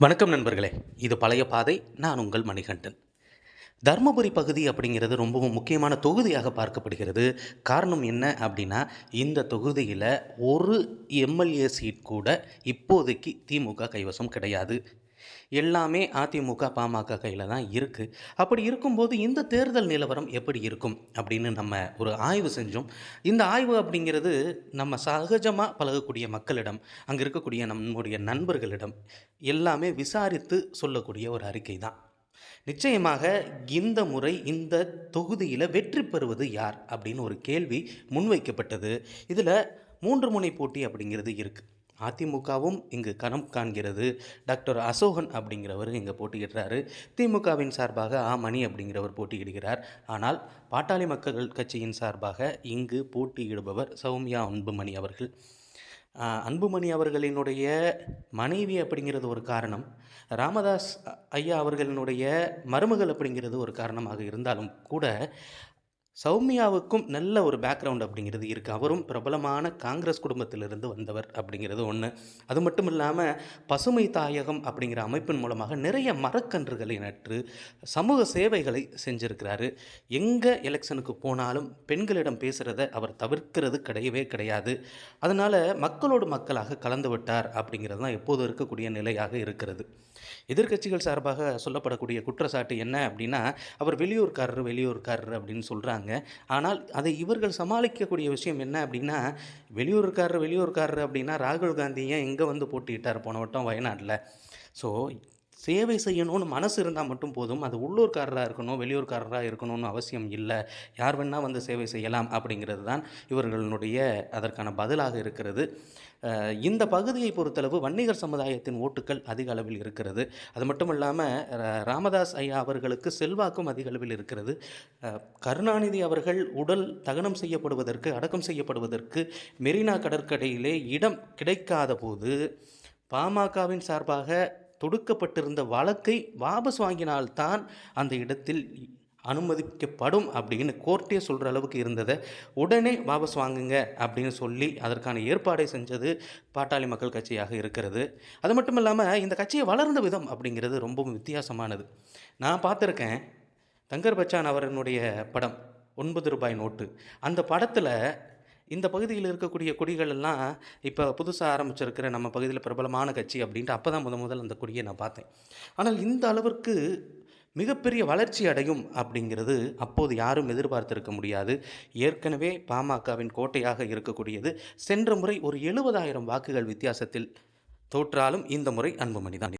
வணக்கம் நண்பர்களே. இது பழைய பாதை நான் உங்கள் மணிகண்டன். தருமபுரி பகுதி அப்படிங்கிறது ரொம்பவும் முக்கியமான தொகுதியாக பார்க்கப்படுகிறது. காரணம் என்ன அப்படின்னா இந்த தொகுதியில் ஒரு எம்எல்ஏ சீட் கூட இப்போதைக்கு திமுக கைவசம் கிடையாது. எல்லாமே அதிமுக பாமக கையில் தான் இருக்குது அப்படி இருக்கும்போது இந்த தேர்தல் நிலவரம் எப்படி இருக்கும் அப்படின்னு நம்ம ஒரு ஆய்வு செஞ்சோம். இந்த ஆய்வு அப்படிங்கிறது நம்ம சகஜமாக பழகக்கூடிய மக்களிடம் அங்கே இருக்கக்கூடிய நம்முடைய நண்பர்களிடம் எல்லாமே விசாரித்து சொல்லக்கூடிய ஒரு அறிக்கை தான். நிச்சயமாக இந்த முறை இந்த தொகுதியில் வெற்றி பெறுவது யார் அப்படின்னு ஒரு கேள்வி முன்வைக்கப்பட்டது. இதில் மூன்று முனை போட்டி அப்படிங்கிறது இருக்குது அதிமுகவும் இங்கு கணம் காண்கிறது. டாக்டர் அசோகன் அப்படிங்கிறவர் இங்கே போட்டியிடுறாரு. திமுகவின் சார்பாக ஆ மணி அப்படிங்கிறவர் போட்டியிடுகிறார். ஆனால் பாட்டாளி மக்கள் கட்சியின் சார்பாக இங்கு போட்டியிடுபவர் சௌமியா அன்புமணி அவர்கள். அன்புமணி அவர்களினுடைய மனைவி அப்படிங்கிறது ஒரு காரணம். ராமதாஸ் ஐயா அவர்களினுடைய மருமகள் அப்படிங்கிறது ஒரு காரணமாக இருந்தாலும் கூட சௌமியாவுக்கும் நல்ல ஒரு பேக்ரவுண்ட் அப்படிங்கிறது இருக்குது அவரும் பிரபலமான காங்கிரஸ் குடும்பத்திலிருந்து வந்தவர் அப்படிங்கிறது ஒன்று அது மட்டும் இல்லாமல் பசுமை தாயகம் அப்படிங்கிற அமைப்பின் மூலமாக நிறைய மரக்கன்றுகளை நற்று சமூக சேவைகளை செஞ்சுருக்கிறாரு. எங்கே எலெக்ஷனுக்கு போனாலும் பெண்களிடம் பேசுகிறத அவர் தவிர்க்கிறது கிடையவே கிடையாது. அதனால் மக்களோடு மக்களாக கலந்து விட்டார் அப்படிங்கிறது தான் எப்போது இருக்கக்கூடிய நிலையாக இருக்கிறது. எதிர்க்கட்சிகள் சார்பாக சொல்லப்படக்கூடிய குற்றச்சாட்டு என்ன அப்படின்னா அவர் வெளியூர்காரர் வெளியூர்காரர் அப்படின்னு சொல்கிறாங்க ஆனால் அதை இவர்கள் சமாளிக்கக்கூடிய விஷயம் என்ன அப்படின்னா வெளியூர்காரர் வெளியூர்காரர் அப்படின்னா ராகுல் காந்தி ஏன் எங்கே வந்து போட்டியிட்டார்? போன வட்டம் வயநாட்டில். ஸோ சேவை செய்யணும்னு மனசு இருந்தால் மட்டும் போதும். அது உள்ளூர்காரராக இருக்கணும் வெளியூர்காரராக இருக்கணும்னு அவசியம் இல்லை. யார் வேணால் வந்து சேவை செய்யலாம் அப்படிங்கிறது தான் இவர்களுடைய அதற்கான பதிலாக இருக்கிறது. இந்த பகுதியை பொறுத்தளவு வன்னிகர் சமுதாயத்தின் ஓட்டுக்கள் அதிக அளவில் இருக்கிறது. அது மட்டும் இல்லாமல் ராமதாஸ் ஐயா அவர்களுக்கு செல்வாக்கும் அதிக அளவில் இருக்கிறது. கருணாநிதி அவர்கள் உடல் தகனம் செய்யப்படுவதற்கு அடக்கம் செய்யப்படுவதற்கு மெரினா கடற்கரையிலே இடம் கிடைக்காத போது பாமகவின் சார்பாக தொடுக்கப்பட்டிருந்த வழக்கை வாபஸ் வாங்கினால்தான் அந்த இடத்தில் அனுமதிக்கப்படும் அப்படின்னு கோர்ட்டே சொல்கிற அளவுக்கு இருந்ததை உடனே வாபஸ் வாங்குங்க அப்படின்னு சொல்லி அதற்கான ஏற்பாடை செஞ்சது பாட்டாளி மக்கள் கட்சியாக இருக்கிறது. அது மட்டும் இல்லாமல் இந்த கட்சியை வளர்ந்த விதம் அப்படிங்கிறது ரொம்பவும் வித்தியாசமானது. நான் பார்த்துருக்கேன் தங்கர் பச்சான் அவரனுடைய படம் ஒன்பது ரூபாய் நோட்டு. அந்த படத்தில் இந்த பகுதியில் இருக்கக்கூடிய கொடிகள் எல்லாம் இப்போ புதுசாக ஆரம்பிச்சிருக்கிற நம்ம பகுதியில் பிரபலமான கட்சி அப்படின்ட்டு அப்போ தான் முத முதல் அந்த கொடியை நான் பார்த்தேன். ஆனால் இந்த அளவிற்கு மிகப்பெரிய வளர்ச்சி அடையும் அப்படிங்கிறது அப்போது யாரும் எதிர்பார்த்திருக்க முடியாது. ஏற்கனவே பாமகவின் கோட்டையாக இருக்கக்கூடியது சென்ற முறை ஒரு எழுபதாயிரம் வாக்குகள் வித்தியாசத்தில் தோற்றாலும் இந்த முறை அன்புமணி தான்.